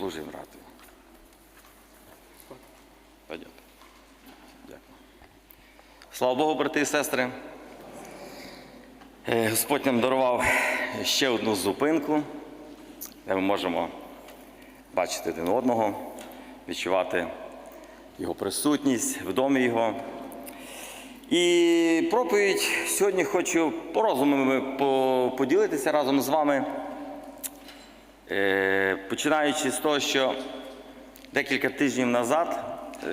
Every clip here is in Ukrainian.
радою. Пойдет. Дякую. Слава Богу, брати і сестри. Е, Господь нам дарував ще одну зупинку, де ми можемо бачити один одного, відчувати його присутність в домі Його. І проповідь сьогодні хочу по розумами поділитися разом з вами, починаючи з того, що декілька тижнів назад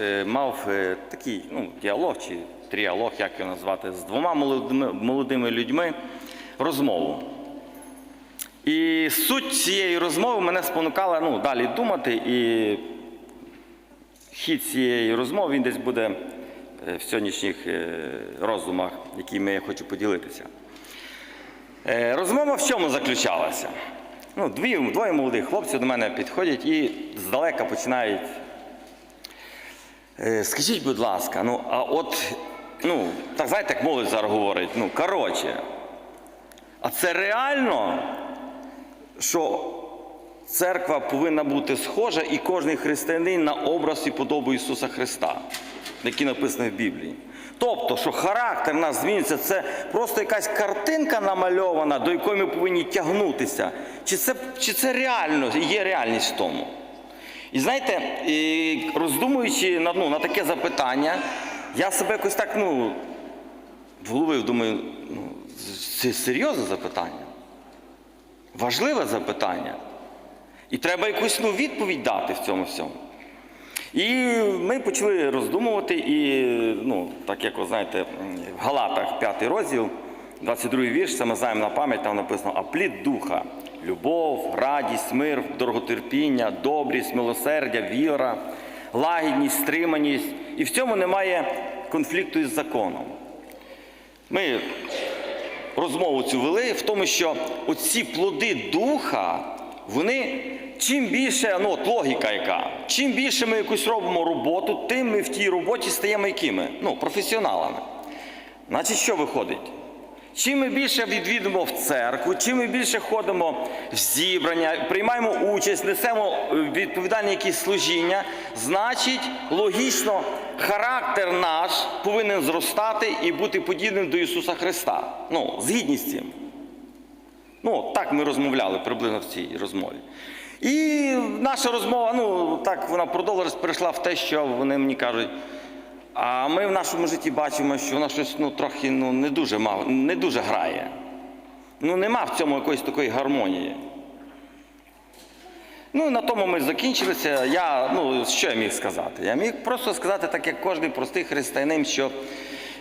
е, мав е, такий ну, діалог чи тріалог, як його назвати, з двома молодими, молодими людьми розмову. І суть цієї розмови мене спонукала ну, далі думати, і хід цієї розмови він десь буде е, в сьогоднішніх е, роздумах, якими я хочу поділитися. Е, Розмова в чому заключалася? Ну, дві, двоє молодих хлопців до мене підходять і здалека починають. «Е, Скажіть, будь ласка, ну а от, ну, так знаєте, як молодь зараз говорить, ну, коротше, а це реально, що церква повинна бути схожа і кожен християнин на образ і подобу Ісуса Христа, який написано в Біблії. Тобто, що характер нас змінюється, це просто якась картинка намальована, до якої ми повинні тягнутися. Чи це, чи це реально, є реальність в тому? І знаєте, роздумуючи на, ну, на таке запитання, я себе якось так, ну, в голові думаю, ну, це серйозне запитання. Важливе запитання. І треба якусь ну, відповідь дати в цьому всьому. І ми почали роздумувати, і, ну, так як ви знаєте, в Галатах 5 розділ, 22 вірш, це ми знаємо на пам'ять, там написано, а плід духа, любов, радість, мир, дороготерпіння, добрість, милосердя, віра, лагідність, стриманість. І в цьому немає конфлікту із законом. Ми розмову цю вели в тому, що оці плоди духа, вони чим більше, ну от логіка яка, чим більше ми якусь робимо роботу, тим ми в тій роботі стаємо якими? Ну, професіоналами. Значить, що виходить? Чим ми більше відвідуємо в церкву, чим ми більше ходимо в зібрання, приймаємо участь, несемо е, відповідальні якісь служіння, значить, логічно, характер наш повинен зростати і бути подібним до Ісуса Христа. Ну, згідні з цим. Ну, так ми розмовляли приблизно в цій розмові. І наша розмова, ну так вона продовжилась, перейшла в те, що вони мені кажуть. А ми в нашому житті бачимо, що вона щось ну, трохи ну, не, дуже мав, не дуже грає. Ну, нема в цьому якоїсь такої гармонії. Ну, на тому ми закінчилися. Я, ну, що я міг сказати? Я міг просто сказати, так як кожен простий християнин, що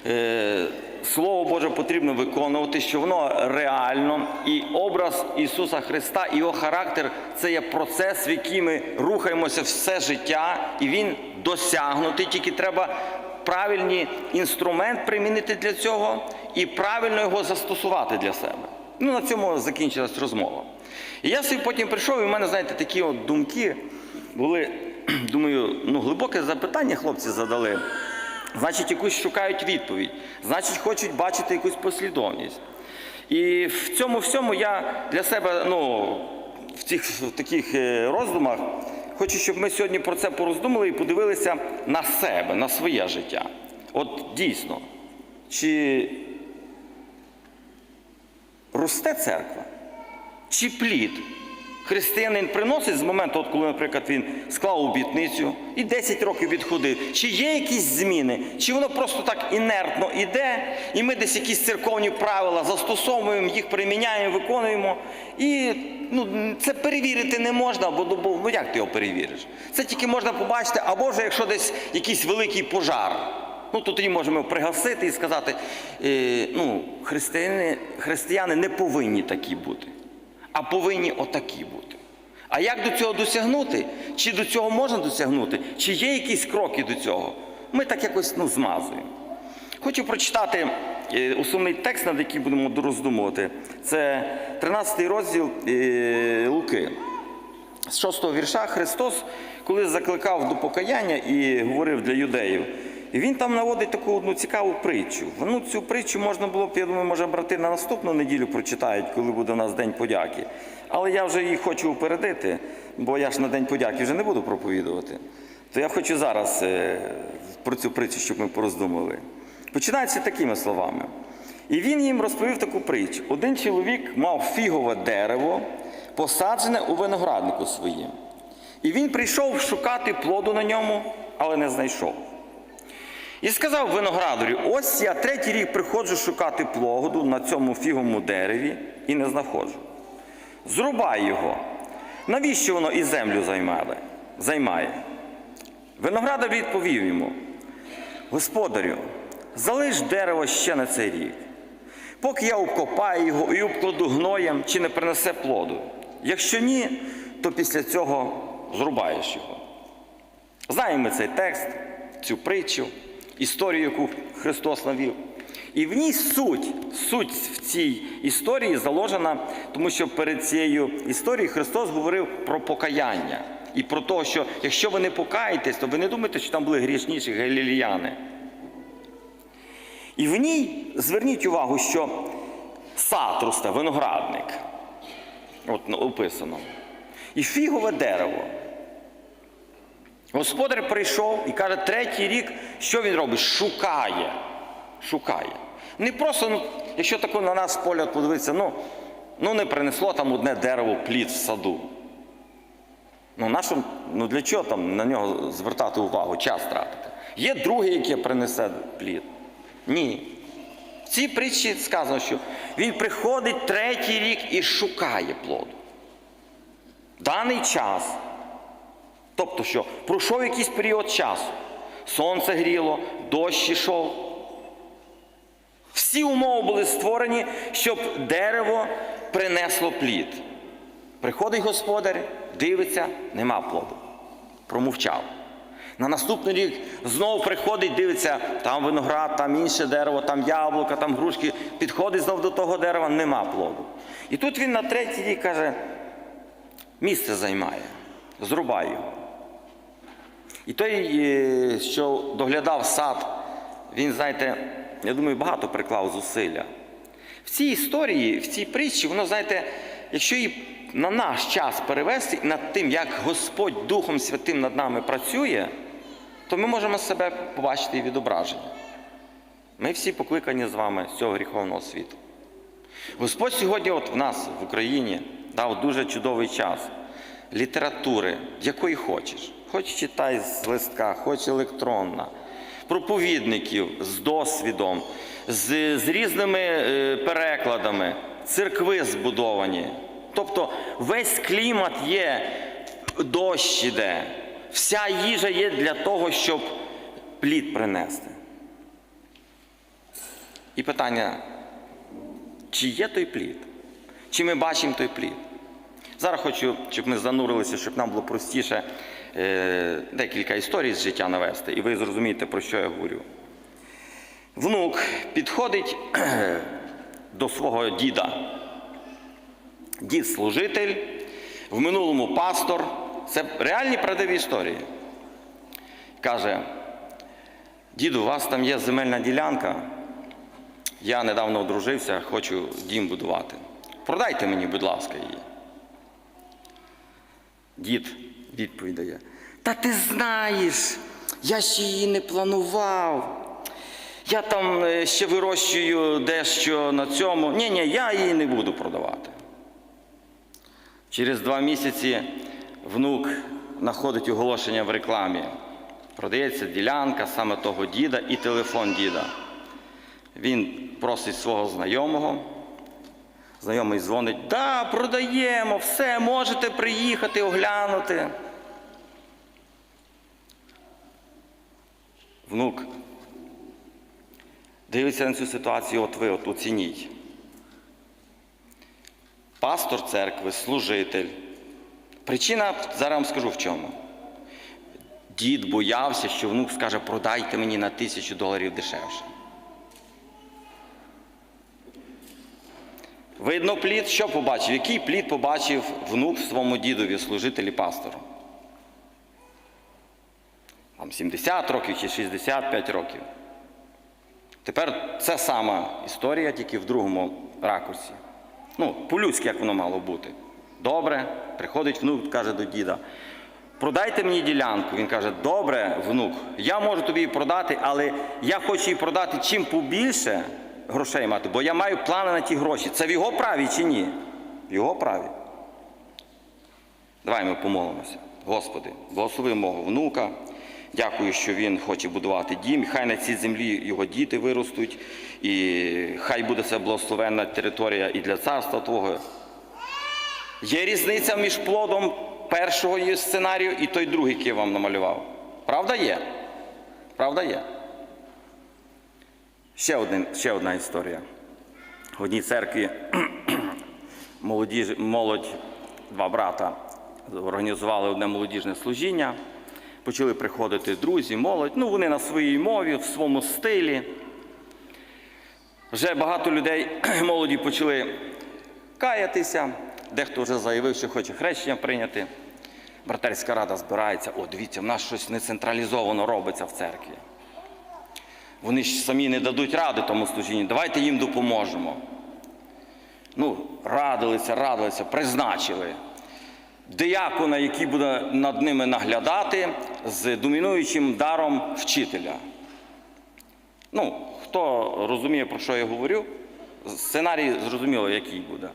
е, Слово Боже потрібно виконувати, що воно реально, і образ Ісуса Христа, і його характер це є процес, в який ми рухаємося все життя, і він досягнутий. Тільки треба правильний інструмент примінити для цього і правильно його застосувати для себе. Ну, на цьому закінчилась розмова. І я собі потім прийшов, і в мене, знаєте, такі от думки були, думаю, ну, глибоке запитання хлопці задали. Значить, якусь шукають відповідь, значить, хочуть бачити якусь послідовність. І в цьому всьому я для себе, ну, в цих в таких е, роздумах, хочу, щоб ми сьогодні про це пороздумали і подивилися на себе, на своє життя. От дійсно, чи росте церква, чи плід? Християнин приносить з моменту, от коли, наприклад, він склав обітницю і 10 років відходив. Чи є якісь зміни, чи воно просто так інертно іде, і ми десь якісь церковні правила застосовуємо, їх приміняємо, виконуємо. І ну, це перевірити не можна, бо, бо ну, як ти його перевіриш? Це тільки можна побачити, або вже якщо десь якийсь великий пожар. Ну, то тоді можемо пригасити і сказати, е, ну, християни, християни не повинні такі бути а повинні отакі бути. А як до цього досягнути? Чи до цього можна досягнути? Чи є якісь кроки до цього? Ми так якось ну, змазуємо. Хочу прочитати е, основний текст, над який будемо роздумувати. Це 13 розділ е, Луки. З 6 вірша Христос, коли закликав до покаяння і говорив для юдеїв, і він там наводить таку одну цікаву притчу. Ну, цю притчу можна було б, я думаю, може брати на наступну неділю прочитають, коли буде у нас День подяки. Але я вже її хочу упередити. бо я ж на День подяки вже не буду проповідувати, то я хочу зараз е, про цю притчу, щоб ми пороздумали. Починається такими словами. І він їм розповів таку притчу. Один чоловік мав фігове дерево, посаджене у винограднику своїм. І він прийшов шукати плоду на ньому, але не знайшов. І сказав виноградарю: ось я третій рік приходжу шукати плоду на цьому фіговому дереві і не знаходжу. Зрубай його. Навіщо воно і землю займає? займає? Виноградар відповів йому: Господарю, залиш дерево ще на цей рік. Поки я обкопаю його і обкладу гноєм, чи не принесе плоду. Якщо ні, то після цього зрубаєш його. Знаємо цей текст, цю притчу, історію, яку Христос навів. І в ній суть, суть в цій історії заложена, тому що перед цією історією Христос говорив про покаяння. І про те, що якщо ви не покаєтесь, то ви не думаєте, що там були грішніші галіліяни. І в ній зверніть увагу, що сад росте, виноградник. От описано. І фігове дерево. Господар прийшов і каже, третій рік, що він робить? Шукає. Шукає. Не просто, ну, якщо тако на нас погляд подивитися, ну, ну не принесло там одне дерево плід в саду. Ну, нащо, ну для чого там на нього звертати увагу, час тратити? Є друге, яке принесе плід. Ні. В цій притчі сказано, що він приходить третій рік і шукає плоду. Даний час. Тобто, що пройшов якийсь період часу. Сонце гріло, дощ ішов. Всі умови були створені, щоб дерево принесло плід. Приходить господар, дивиться, нема плоду. Промовчав. На наступний рік знову приходить, дивиться, там виноград, там інше дерево, там яблука, там грушки. Підходить знов до того дерева, нема плоду. І тут він на третій рік каже, місце займає, зрубай його. І той, е, що доглядав сад, він, знаєте, я думаю, багато приклав зусилля. В цій історії, в цій притчі, воно, знаєте, якщо її на наш час перевести над тим, як Господь Духом Святим над нами працює, то ми можемо себе побачити і відображення. Ми всі покликані з вами з цього гріховного світу. Господь сьогодні, от в нас в Україні, дав дуже чудовий час літератури, якої хочеш. Хоч читай з листка, хоч електронна, проповідників з досвідом, з, з різними е, перекладами, церкви збудовані. Тобто весь клімат є, дощ іде, вся їжа є для того, щоб плід принести. І питання, чи є той плід? Чи ми бачимо той плід? Зараз хочу, щоб ми занурилися, щоб нам було простіше декілька історій з життя навести, і ви зрозумієте, про що я говорю. Внук підходить до свого діда. Дід служитель, в минулому пастор. Це реальні правдиві історії. Каже, діду, у вас там є земельна ділянка. Я недавно одружився, хочу дім будувати. Продайте мені, будь ласка, її. Дід відповідь дає. Та ти знаєш, я ще її не планував. Я там е, ще вирощую дещо на цьому. Ні, ні, я її не буду продавати. Через два місяці внук знаходить оголошення в рекламі. Продається ділянка саме того діда і телефон діда. Він просить свого знайомого. Знайомий дзвонить, да, продаємо, все, можете приїхати, оглянути. Внук дивиться на цю ситуацію, от ви от оцініть. Пастор церкви, служитель. Причина, зараз вам скажу в чому. Дід боявся, що внук скаже, продайте мені на тисячу доларів дешевше. Видно плід, що побачив? Який плід побачив внук своєму дідові, служителі пастору? Там 70 років чи 65 років. Тепер це сама історія, тільки в другому ракурсі. Ну, по-людськи, як воно мало бути. Добре, приходить внук, каже до діда. Продайте мені ділянку. Він каже, добре, внук, я можу тобі її продати, але я хочу її продати чим побільше грошей мати, бо я маю плани на ті гроші. Це в його праві чи ні? В його праві. Давай ми помолимося. Господи, благослови мого внука. Дякую, що він хоче будувати дім. Хай на цій землі його діти виростуть, і хай буде це благословенна територія і для царства Твого. Є різниця між плодом першого сценарію і той другий, який я вам намалював. Правда є? Правда є. Ще, один, ще одна історія. В одній церкві молоді, молодь, два брата організували одне молодіжне служіння. Почали приходити друзі, молодь. Ну, вони на своїй мові, в своєму стилі. Вже багато людей молоді почали каятися. Дехто вже заявив, що хоче хрещення прийняти. Братерська рада збирається. О, дивіться, в нас щось не централізовано робиться в церкві. Вони ж самі не дадуть ради тому служінню. Давайте їм допоможемо. Ну, радилися, радилися, призначили диякона, який буде над ними наглядати з домінуючим даром вчителя. Ну, хто розуміє, про що я говорю, сценарій зрозуміло, який буде.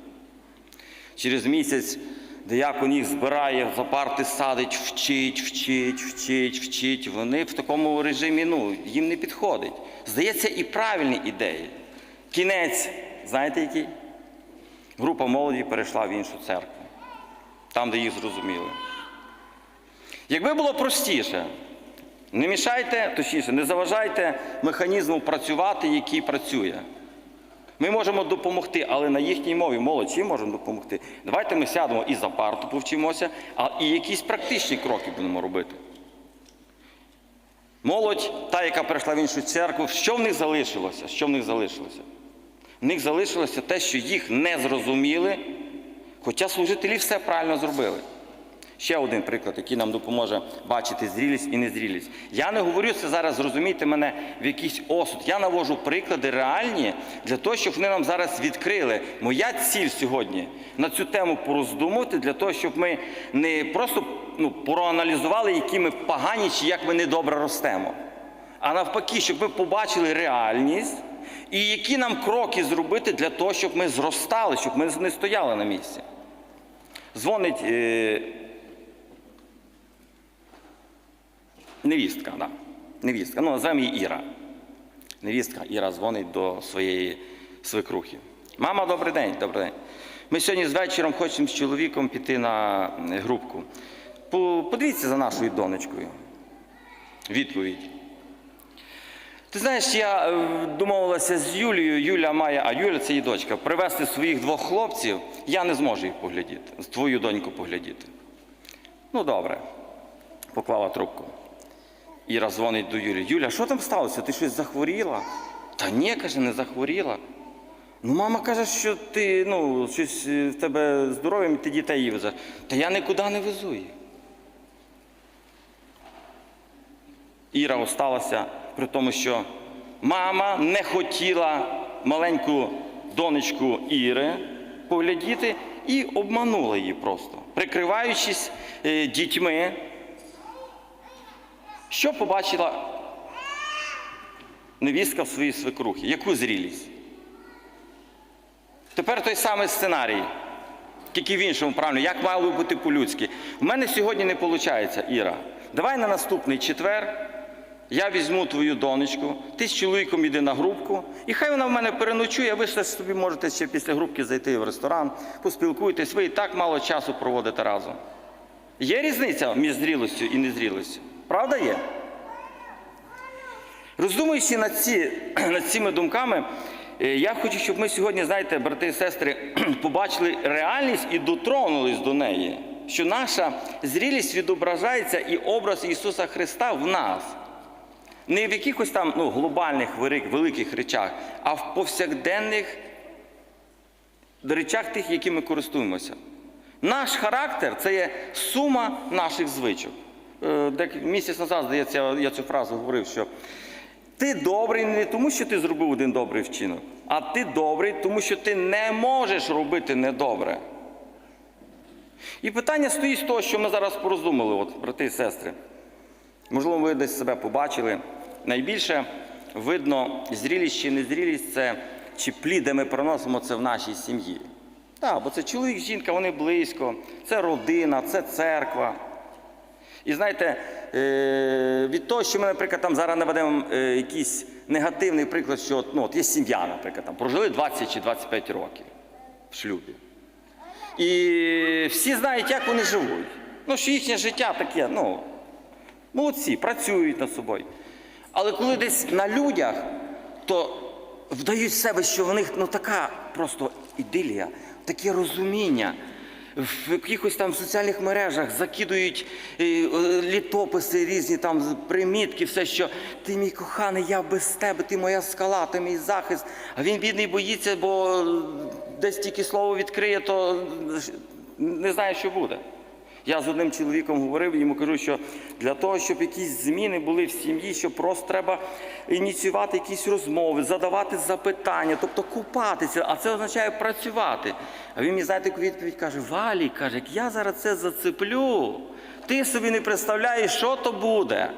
Через місяць диякон їх збирає, за парти садить, вчить, вчить, вчить, вчить. Вони в такому режимі ну, їм не підходить. Здається, і правильні ідеї. Кінець, знаєте який? Група молоді перейшла в іншу церкву, там, де їх зрозуміли. Якби було простіше, не мішайте, точніше, не заважайте механізму працювати, який працює. Ми можемо допомогти, але на їхній мові молодці можемо допомогти. Давайте ми сядемо і за парту повчимося, а і якісь практичні кроки будемо робити. Молодь, та, яка прийшла в іншу церкву, що в них залишилося? Що в них залишилося? В них залишилося те, що їх не зрозуміли, хоча служителі все правильно зробили. Ще один приклад, який нам допоможе бачити зрілість і незрілість. Я не говорю це зараз, зрозумійте мене в якийсь осуд. Я навожу приклади реальні для того, щоб вони нам зараз відкрили. Моя ціль сьогодні на цю тему пороздумувати, для того, щоб ми не просто ну, проаналізували, які ми погані чи як ми недобре ростемо. А навпаки, щоб ми побачили реальність і які нам кроки зробити для того, щоб ми зростали, щоб ми не стояли на місці. Дзвонить. Е- Невістка, да. Невістка. Ну, називаємо її Іра. Невістка Іра дзвонить до своєї свекрухи. Мама, добрий день, добрий день. Ми сьогодні з вечором хочемо з чоловіком піти на е, групку. Подивіться за нашою донечкою. Відповідь. Ти знаєш, я е, домовилася з Юлією, Юля має, а Юля це її дочка, привезти своїх двох хлопців, я не зможу їх поглядіти, твою доньку поглядіти. Ну, добре, поклала трубку. Іра дзвонить до Юлі. Юля, що там сталося? Ти щось захворіла? Та ні, каже, не захворіла. Ну, мама каже, що ти ну, щось е, в тебе здоров'ям, і ти дітей її везеш. Та я нікуди не везу їх. Іра осталася при тому, що мама не хотіла маленьку донечку Іри поглядіти і обманула її просто, прикриваючись е, дітьми. Що побачила невістка в своїй свекрухі? Яку зрілість? Тепер той самий сценарій, тільки в іншому правильно, як мало бути по-людськи. У мене сьогодні не виходить, Іра. Давай на наступний четвер я візьму твою донечку, ти з чоловіком йди на групку, і хай вона в мене переночує, ви ще собі можете ще після групки зайти в ресторан, поспілкуйтесь, ви і так мало часу проводите разом. Є різниця між зрілостю і незрілостю? Правда є? Роздумуючи над, ці, над цими думками, е, я хочу, щоб ми сьогодні, знаєте, брати і сестри, побачили реальність і дотронулись до неї, що наша зрілість відображається і образ Ісуса Христа в нас. Не в якихось там ну, глобальних великих речах, а в повсякденних речах тих, якими користуємося. Наш характер це є сума наших звичок. Е, Місяць назад, здається, я- цю фразу говорив, що ти добрий не тому, що ти зробив один добрий вчинок, а ти добрий, тому що ти не можеш робити недобре. І питання стоїть з того, що ми зараз пороздумали, от, брати і сестри. Можливо, ви десь себе побачили. Найбільше видно зрілість чи незрілість це чи пліде ми приносимо це в нашій сім'ї. Так, бо це чоловік, жінка, вони близько, це родина, це церква. І знаєте, е, від того, що ми, наприклад, там зараз наведемо е, якийсь негативний приклад, що ну, от є сім'я, наприклад, там прожили 20 чи 25 років в шлюбі. І всі знають, як вони живуть. Ну, що їхнє життя таке, ну, молодці, працюють над собою. Але коли десь на людях, то вдають себе, що в них ну, така просто ідилія, таке розуміння. В якихось там соціальних мережах закидують е, е, літописи різні, там примітки, все, що ти мій коханий, я без тебе, ти моя скала, ти мій захист. А він бідний боїться, бо десь тільки слово відкриє, то не знає, що буде. Я з одним чоловіком говорив, йому кажу, що для того, щоб якісь зміни були в сім'ї, що просто треба ініціювати якісь розмови, задавати запитання, тобто купатися, а це означає працювати. А він мені, знаєте, яку відповідь каже: Валі, каже, як я зараз це зацеплю, ти собі не представляєш, що то буде.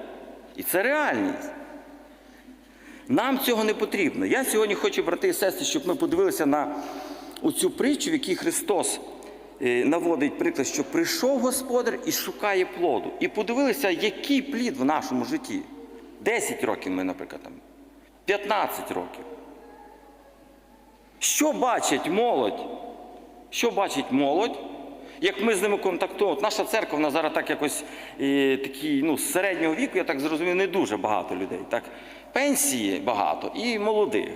І це реальність. Нам цього не потрібно. Я сьогодні хочу, брати і сестри, щоб ми подивилися на оцю притчу, в якій Христос е, наводить приклад, що прийшов господар і шукає плоду. І подивилися, який плід в нашому житті. 10 років ми, наприклад, там, 15 років. Що бачить молодь? Що бачить молодь? Як ми з ними контактуємо, От наша церква вона зараз так якось е, такі, ну, з середнього віку, я так зрозумів, не дуже багато людей. Так? Пенсії багато і молодих.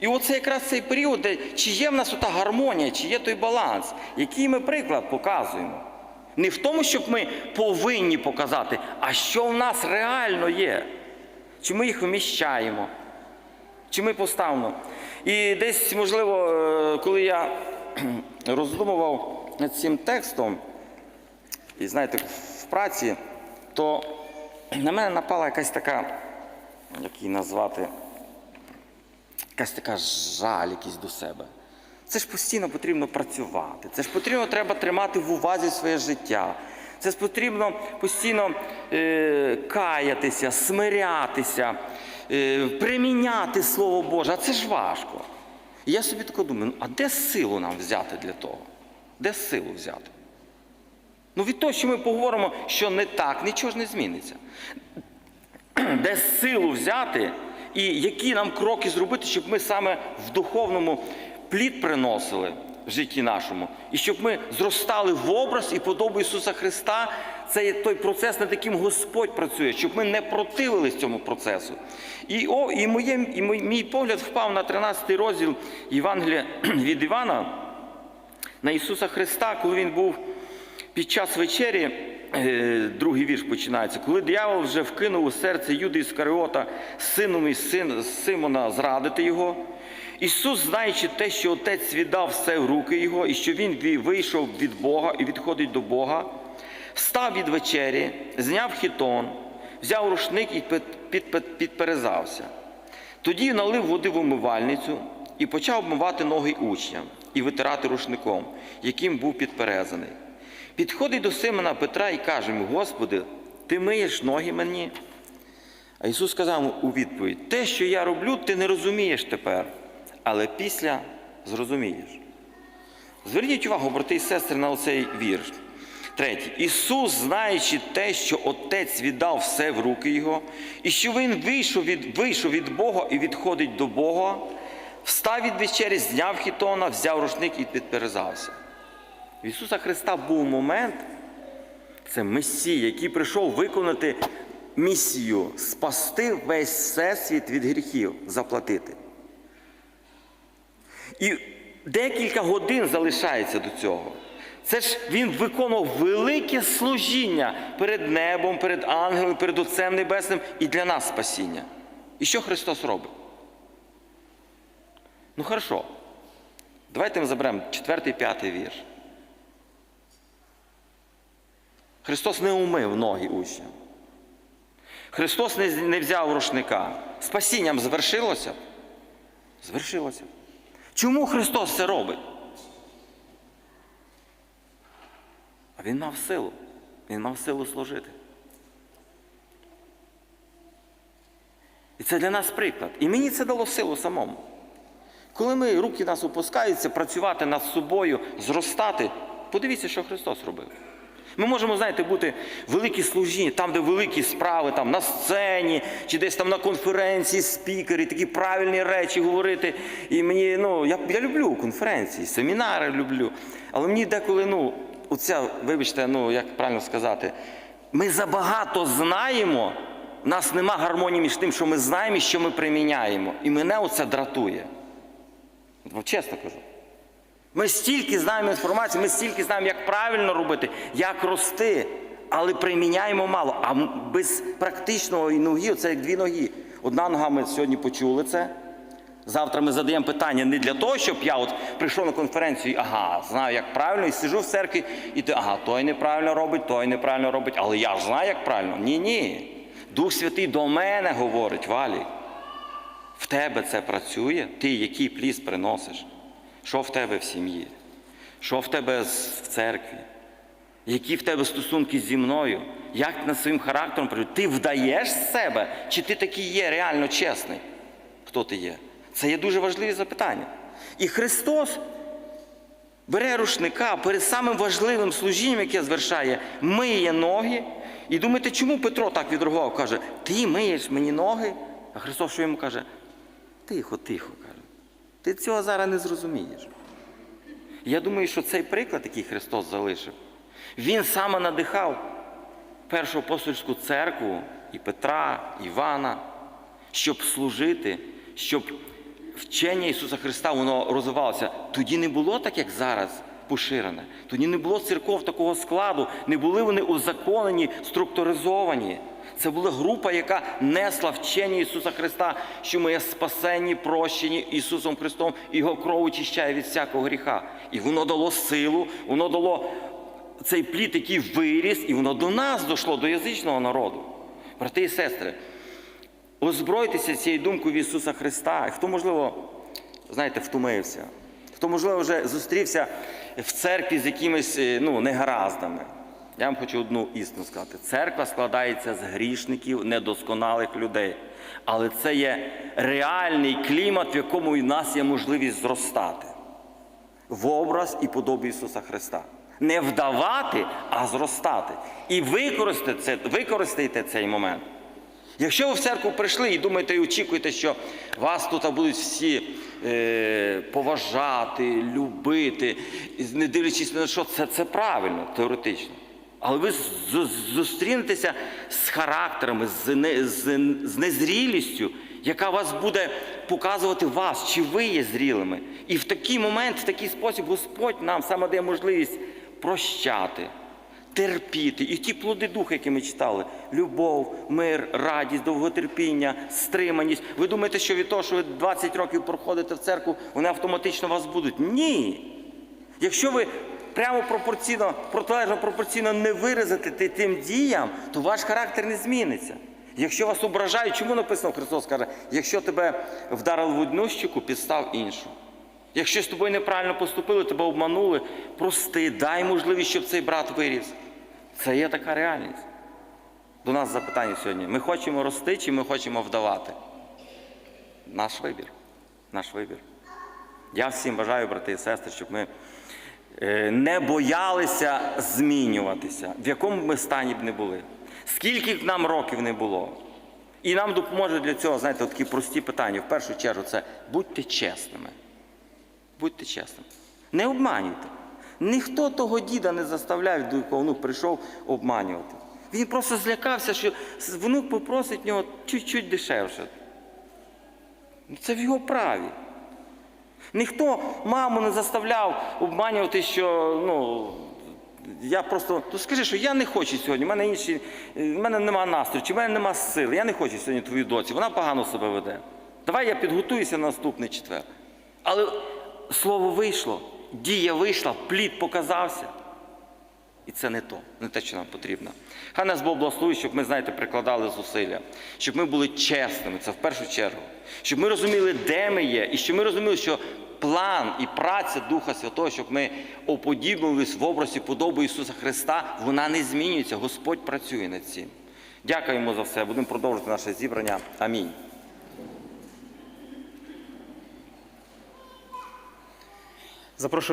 І оце якраз цей період, де чи є в нас ота гармонія, чи є той баланс, який ми приклад показуємо. Не в тому, щоб ми повинні показати, а що в нас реально є. Чи ми їх вміщаємо, чи ми поставимо. І десь, можливо, е, коли я роздумував над цим текстом, і знаєте, в праці, то на мене напала якась така, як її назвати, якась така жаль якийсь до себе. Це ж постійно потрібно працювати. Це ж потрібно треба тримати в увазі своє життя. Це ж потрібно постійно е, каятися, смирятися, приміняти Слово Боже. А це ж важко. І я собі тако думаю, ну, а де силу нам взяти для того? Де силу взяти? Ну від того, що ми поговоримо, що не так, нічого ж не зміниться. Де силу взяти і які нам кроки зробити, щоб ми саме в духовному плід приносили в житті нашому, і щоб ми зростали в образ і подобу Ісуса Христа. Це є той процес, над яким Господь працює, щоб ми не противились цьому процесу. І о, і, моє, і мій, погляд впав на 13 розділ Євангелія від Івана на Ісуса Христа, коли Він був під час вечері, е, другий вірш починається, коли диявол вже вкинув у серце Юди Іскаріота, сином і син Симона, зрадити його. Ісус, знаючи те, що Отець віддав все в руки Його, і що Він вийшов від Бога і відходить до Бога, встав від вечері, зняв хітон, взяв рушник і під- під- підперезався. Тоді налив води в умивальницю і почав обмивати ноги учням і витирати рушником, яким був підперезаний. Підходить до Симона Петра і каже йому: Господи, ти миєш ноги мені? А Ісус сказав у відповідь: те, що я роблю, ти не розумієш тепер, але після зрозумієш. Зверніть увагу, брати і сестри, на оцей вірш. Третє. Ісус, знаючи те, що Отець віддав все в руки Його, і що Він вийшов від, вийшов від Бога і відходить до Бога, встав від вечері, зняв хітона, взяв рушник і підперезався. В Ісуса Христа був момент, це Месія, який прийшов виконати місію, спасти весь всесвіт від гріхів, заплатити. І декілька годин залишається до цього. Це ж він виконував велике служіння перед небом, перед ангелами, перед Отцем Небесним і для нас спасіння. І що Христос робить? Ну хорошо. Давайте ми заберемо 4 п'ятий вірш. Христос не умив ноги учням. Христос не взяв рушника. Спасінням звершилося? Звершилося. Чому Христос це робить? Він мав силу. Він мав силу служити. І це для нас приклад. І мені це дало силу самому. Коли ми руки нас опускаються, працювати над собою, зростати, подивіться, що Христос робив. Ми можемо, знаєте, бути великі служіння, там, де великі справи, там на сцені, чи десь там на конференції, спікери, такі правильні речі говорити. І мені, ну, я, я люблю конференції, семінари люблю. Але мені деколи, ну, оця, вибачте, ну, як правильно сказати, ми забагато знаємо, в нас нема гармонії між тим, що ми знаємо і що ми приміняємо. І мене оце дратує. Чесно кажу. Ми стільки знаємо інформації, ми стільки знаємо, як правильно робити, як рости, але приміняємо мало. А без практичного і ноги це як дві ноги. Одна нога ми сьогодні почули це. Завтра ми задаємо питання не для того, щоб я от прийшов на конференцію, ага, знаю, як правильно, і сиджу в церкві, і ти, ага, той неправильно робить, той неправильно робить, але я ж знаю, як правильно. Ні, ні. Дух Святий до мене говорить, Валі. В тебе це працює, ти який пліс приносиш? Що в тебе в сім'ї? Що в тебе в церкві? Які в тебе стосунки зі мною? Як над своїм характером працюєш? Ти вдаєш себе, чи ти такий є реально чесний? Хто ти є? Це є дуже важливі запитання. І Христос бере рушника перед самим важливим служінням, яке звершає, миє ноги. І думаєте, чому Петро так відреагував? Каже, ти миєш мені ноги? А Христос що йому каже? Тихо, тихо, каже. Ти цього зараз не зрозумієш. Я думаю, що цей приклад, який Христос залишив, він саме надихав першу апостольську церкву і Петра, Івана, щоб служити, щоб вчення Ісуса Христа воно розвивалося. Тоді не було так, як зараз поширене. Тоді не було церков такого складу, не були вони узаконені, структуризовані. Це була група, яка несла вчення Ісуса Христа, що ми є спасені, прощені Ісусом Христом, і Його кров очищає від всякого гріха. І воно дало силу, воно дало цей плід, який виріс, і воно до нас дійшло, до язичного народу. Брати і сестри, озбройтеся цією думкою Ісуса Христа. Хто, можливо, знаєте, втомився, хто, можливо, вже зустрівся в церкві з якимись е, ну, негараздами. Я вам хочу одну істину сказати. Церква складається з грішників, недосконалих людей. Але це є реальний клімат, в якому в нас є можливість зростати в образ і подобу Ісуса Христа. Не вдавати, а зростати. І використайте, використайте цей момент. Якщо ви в церкву прийшли і думаєте і очікуєте, що вас тут будуть всі е, поважати, любити, не дивлячись на що, це, це правильно, теоретично. Але ви зустрінетеся з характерами, з, не, з, з незрілістю, яка вас буде показувати вас, чи ви є зрілими. І в такий момент, в такий спосіб Господь нам саме дає можливість прощати, терпіти. І ті плоди духа, які ми читали: любов, мир, радість, довготерпіння, стриманість. Ви думаєте, що від того, що ви 20 років проходите в церкву, вони автоматично вас будуть? Ні. Якщо ви прямо пропорційно, протилежно пропорційно не виразите тим діям, то ваш характер не зміниться. Якщо вас ображають, чому написано Христос каже, якщо тебе вдарили в одну щеку, підстав іншу. Якщо з тобою неправильно поступили, тебе обманули, прости, дай можливість, щоб цей брат виріс. Це є така реальність. До нас запитання сьогодні. Ми хочемо рости чи ми хочемо вдавати? Наш вибір. Наш вибір. Я всім бажаю, брати і сестри, щоб ми е, не боялися змінюватися, в якому б ми стані б не були. Скільки б нам років не було. І нам допоможе для цього, знаєте, такі прості питання. В першу чергу, це будьте чесними. Будьте чесними. Не обманюйте. Ніхто того діда не заставляв, до внук прийшов обманювати. Він просто злякався, що внук попросить нього чуть-чуть дешевше. Ну, Це в його праві. Ніхто маму не заставляв обманювати, що ну, я просто. То скажи, що я не хочу сьогодні, в мене інші, в мене нема настрою, чи в мене нема сили. Я не хочу сьогодні твою доці, вона погано себе веде. Давай я підготуюся на наступний четвер. Але слово вийшло, дія вийшла, плід показався. І це не то, не те, що нам потрібно. Хай нас Бог благословить, щоб ми, знаєте, прикладали зусилля, щоб ми були чесними, це в першу чергу. Щоб ми розуміли, де ми є, і щоб ми розуміли, що план і праця Духа Святого, щоб ми оподібнились в образі подоби Ісуса Христа, вона не змінюється. Господь працює над цим. Дякуємо за все. Будемо продовжувати наше зібрання. Амінь. Запрошую